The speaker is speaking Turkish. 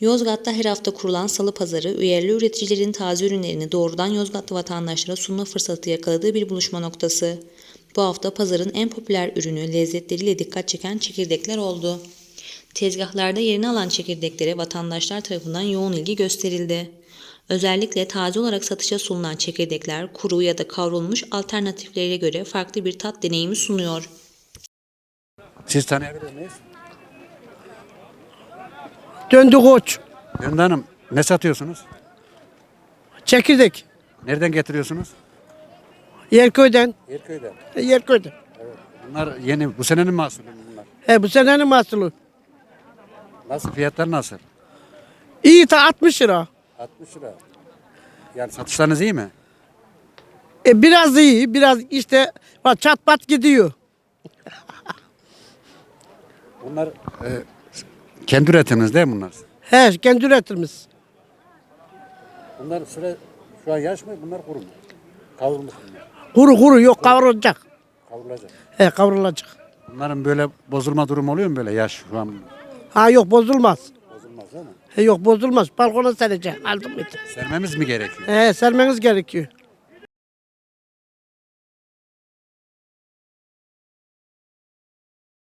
Yozgat'ta her hafta kurulan salı pazarı, üyerli üreticilerin taze ürünlerini doğrudan Yozgatlı vatandaşlara sunma fırsatı yakaladığı bir buluşma noktası. Bu hafta pazarın en popüler ürünü lezzetleriyle dikkat çeken çekirdekler oldu. Tezgahlarda yerini alan çekirdeklere vatandaşlar tarafından yoğun ilgi gösterildi. Özellikle taze olarak satışa sunulan çekirdekler kuru ya da kavrulmuş alternatiflere göre farklı bir tat deneyimi sunuyor. Siz tanıyabilir miyiz? Döndü koç. Döndü Hanım ne satıyorsunuz? Çekirdek. Nereden getiriyorsunuz? Yerköy'den. Yerköy'den. E, Yerköy'den. Bunlar yeni bu senenin mahsulü bunlar. He, bu senenin mahsulü. Nasıl fiyatlar nasıl? İyi ta 60 lira. 60 lira. Yani satışlarınız iyi mi? E, biraz iyi. Biraz işte bak çat pat gidiyor. Bunlar e, kendi üretiminiz değil mi bunlar? He kendi üretimimiz. Bunlar süre şu an yaş mı? Bunlar kuru mu? Kavrulmuş bunlar. Kuru kuru yok kavrulacak. Kavrulacak. He kavrulacak. Bunların böyle bozulma durumu oluyor mu böyle yaş şu an? Ha yok bozulmaz. Bozulmaz değil mi? He yok bozulmaz. Balkona sereceğim. Aldım bir de. Sermemiz mi gerekiyor? He sermeniz gerekiyor.